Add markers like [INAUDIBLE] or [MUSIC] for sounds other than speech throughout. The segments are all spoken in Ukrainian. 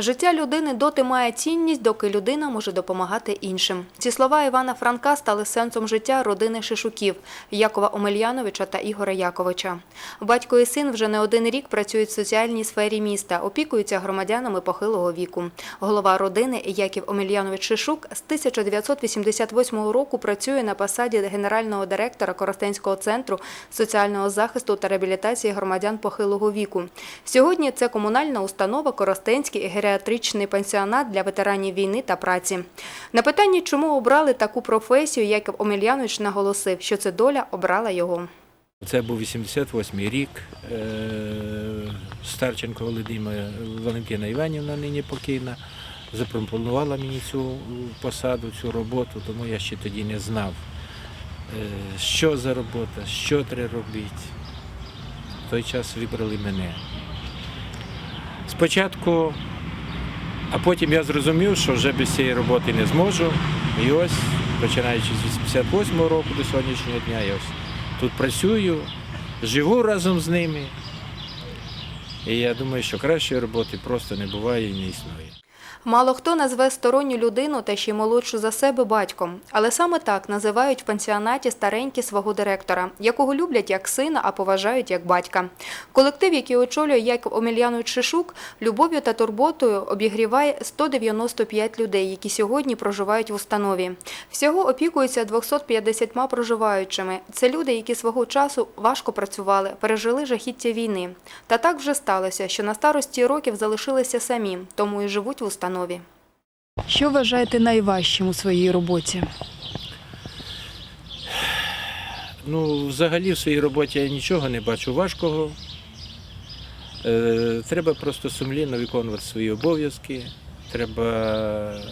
Життя людини доти має цінність, доки людина може допомагати іншим. Ці слова Івана Франка стали сенсом життя родини Шишуків Якова Омельяновича та Ігоря Яковича. Батько і син вже не один рік працюють в соціальній сфері міста, опікуються громадянами похилого віку. Голова родини Яків Омельянович Шишук з 1988 року працює на посаді генерального директора Коростенського центру соціального захисту та реабілітації громадян похилого віку. Сьогодні це комунальна установа Коростенський геріатричний пансіонат для ветеранів війни та праці. На питанні, чому обрали таку професію, Яків Омельянович наголосив, що це доля обрала його. Це був 88-й рік. Е, Старченко Володимира Валентина Іванівна, нині покійна, запропонувала мені цю посаду, цю роботу, тому я ще тоді не знав, е, що за робота, що треба робити. В той час вибрали мене. Спочатку, а потім я зрозумів, що вже без цієї роботи не зможу. І ось, починаючи з 88-го року до сьогоднішнього дня, я ось тут працюю, живу разом з ними. І я думаю, що кращої роботи просто не буває і не існує. Мало хто назве сторонню людину та ще й молодшу за себе батьком, але саме так називають в пансіонаті старенькі свого директора, якого люблять як сина, а поважають як батька. Колектив, який очолює Яків Омельянович Шишук, любов'ю та турботою обігріває 195 людей, які сьогодні проживають в установі. Всього опікуються 250 проживаючими. Це люди, які свого часу важко працювали, пережили жахіття війни. Та так вже сталося, що на старості років залишилися самі, тому і живуть в установі. Що вважаєте найважчим у своїй роботі? Ну, взагалі в своїй роботі я нічого не бачу важкого. Е, треба просто сумлінно виконувати свої обов'язки. Треба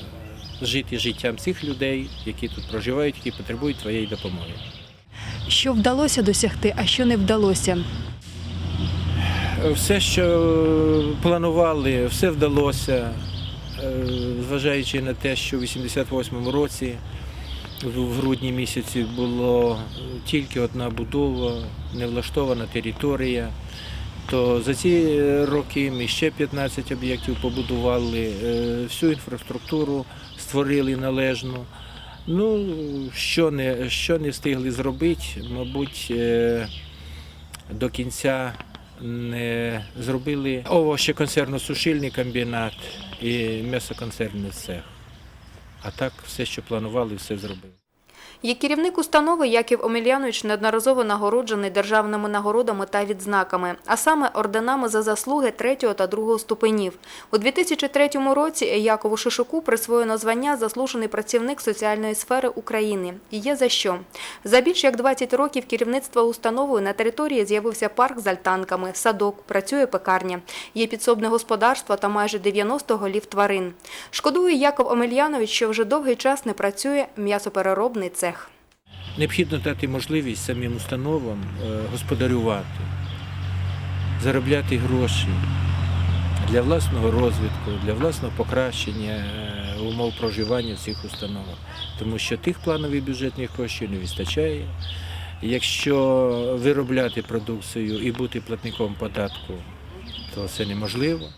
жити життям цих людей, які тут проживають, які потребують твоєї допомоги. Що вдалося досягти, а що не вдалося? Все, що планували, все вдалося, зважаючи на те, що в 88-му році, в грудні місяці, було тільки одна будова, невлаштована територія. То за ці роки ми ще 15 об'єктів побудували, е, всю інфраструктуру створили належну. Ну, що не, що не встигли зробити, мабуть, е, до кінця зробили овощеконсервно-сушильний комбінат і м'ясоконсервний цех. А так все, що планували, все зробили. Як керівник установи Яків Омельянович неодноразово нагороджений державними нагородами та відзнаками, а саме орденами за заслуги третього та другого ступенів. У 2003 році Якову Шишуку присвоєно звання «Заслужений працівник соціальної сфери України». І є за що. За більш як 20 років керівництва установою на території з'явився парк з альтанками, садок, працює пекарня, є підсобне господарство та майже 90 голів тварин. Шкодує Яков Омельянович, що вже довгий час не працює м'ясопереробний цех. Необхідно дати можливість самим установам е, господарювати, заробляти гроші для власного розвитку, для власного покращення е, умов проживання в цих установах. Тому що тих планових бюджетних коштів не вистачає. Якщо виробляти продукцію і бути платником податку, то це неможливо.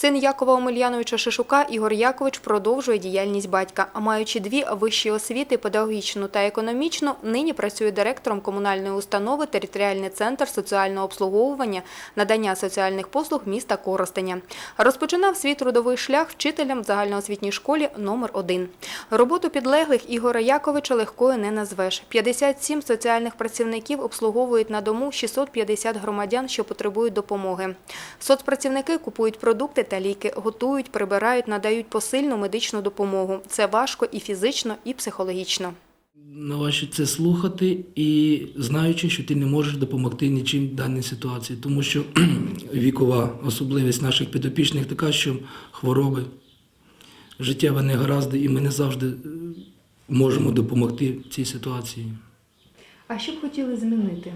Син Якова Омельяновича Шишука Ігор Якович продовжує діяльність батька, а маючи дві вищі освіти, педагогічну та економічну, нині працює директором комунальної установи Територіальний центр соціального обслуговування, надання соціальних послуг міста Коростеня. Розпочинав свій трудовий шлях вчителем в загальноосвітній школі номер 1 Роботу підлеглих Ігора Яковича легкою не назвеш. 57 соціальних працівників обслуговують на дому 650 громадян, що потребують допомоги. Соцпрацівники купують продукти та ліки, готують, прибирають, надають посильну медичну допомогу. Це важко і фізично, і психологічно. Наважить це слухати і знаючи, що ти не можеш допомогти нічим в даній ситуації, тому що [CLEARS THROAT] вікова особливість наших підопічних така, що хвороби, життєві негаразди, і ми не завжди е, можемо допомогти в цій ситуації. А що б хотіли змінити?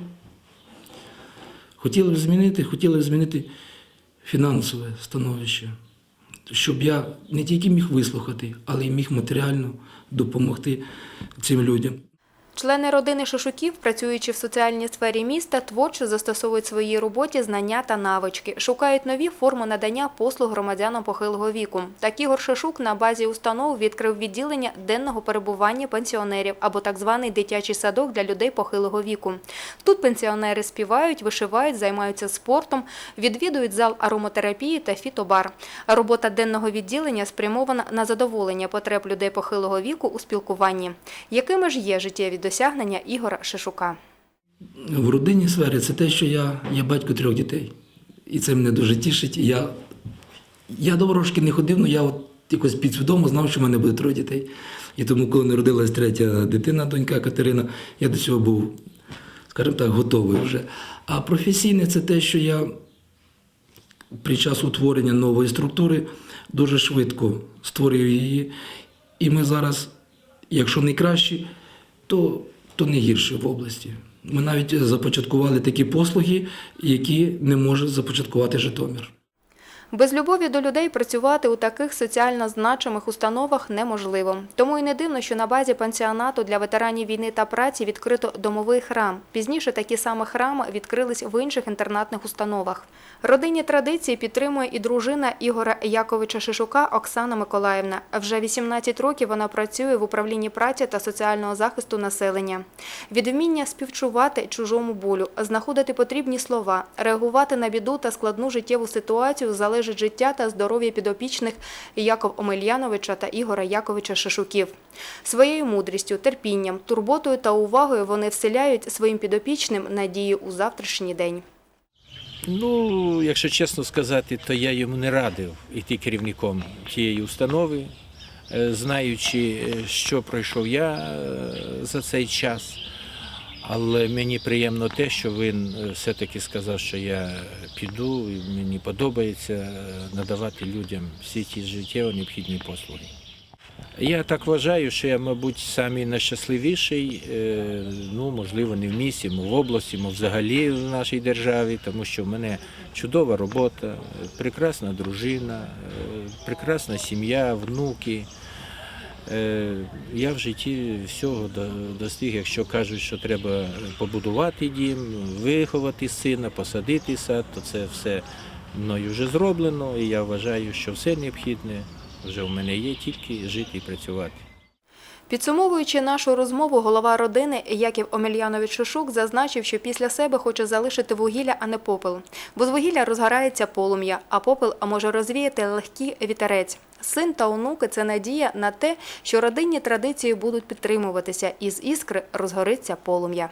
Хотіли б змінити, хотіли б змінити фінансове становище, щоб я не тільки міг вислухати, але й міг матеріально допомогти цим людям. Члени родини Шишуків, працюючи в соціальній сфері міста, творчо застосовують в своїй роботі знання та навички, шукають нові форми надання послуг громадянам похилого віку. Так Ігор Шишук на базі установ відкрив відділення денного перебування пенсіонерів або так званий дитячий садок для людей похилого віку. Тут пенсіонери співають, вишивають, займаються спортом, відвідують зал ароматерапії та фітобар. Робота денного відділення спрямована на задоволення потреб людей похилого віку у спілкуванні. Якими ж є життєві досягнення Ігора Шишука? В родинній сфері це те, що я, я батько трьох дітей. І це мене дуже тішить. Я, я до ворожки не ходив, але я от якось підсвідомо знав, що в мене буде троє дітей. І тому, коли народилась третя дитина, донька Катерина, я до цього був, скажімо так, готовий вже. А професійне це те, що я під час утворення нової структури дуже швидко створив її. І ми зараз, якщо не то, то не гірше в області. Ми навіть започаткували такі послуги, які не може започаткувати Житомир. Без любові до людей працювати у таких соціально значимих установах неможливо. Тому і не дивно, що на базі пансіонату для ветеранів війни та праці відкрито домовий храм. Пізніше такі саме храми відкрились в інших інтернатних установах. Родинні традиції підтримує і дружина Ігора Яковича Шишука Оксана Миколаївна. Вже 18 років вона працює в управлінні праці та соціального захисту населення. Від вміння співчувати чужому болю, знаходити потрібні слова, реагувати на біду та складну життєву ситуацію залежить життя та здоров'я підопічних Яков Омельяновича та Ігора Яковича Шишуків. Своєю мудрістю, терпінням, турботою та увагою вони вселяють своїм підопічним надію у завтрашній день. Ну, якщо чесно сказати, то я йому не радив іти керівником тієї установи, е, знаючи, е, що пройшов я е, за цей час. Але мені приємно те, що він е, все-таки сказав, що я піду, і мені подобається е, надавати людям всі ті життєво необхідні послуги. Я так вважаю, що я, мабуть, самий найщасливіший, е, ну, можливо, не в місті, мо в області, мо взагалі в нашій державі, тому що в мене чудова робота, прекрасна дружина, прекрасна сім'я, внуки. Е, Я в житті всього достиг, якщо кажуть, що треба побудувати дім, виховати сина, посадити сад, то це все мною вже зроблено, і я вважаю, що все необхідне вже в мене є, тільки жити і працювати. Підсумовуючи нашу розмову, голова родини Яків Омельянович Шишук зазначив, що після себе хоче залишити вугілля, а не попел. Бо з вугілля розгорається полум'я, а попел може розвіяти легкий вітерець. Син та онуки це надія на те, що родинні традиції будуть підтримуватися, і з іскри розгориться полум'я.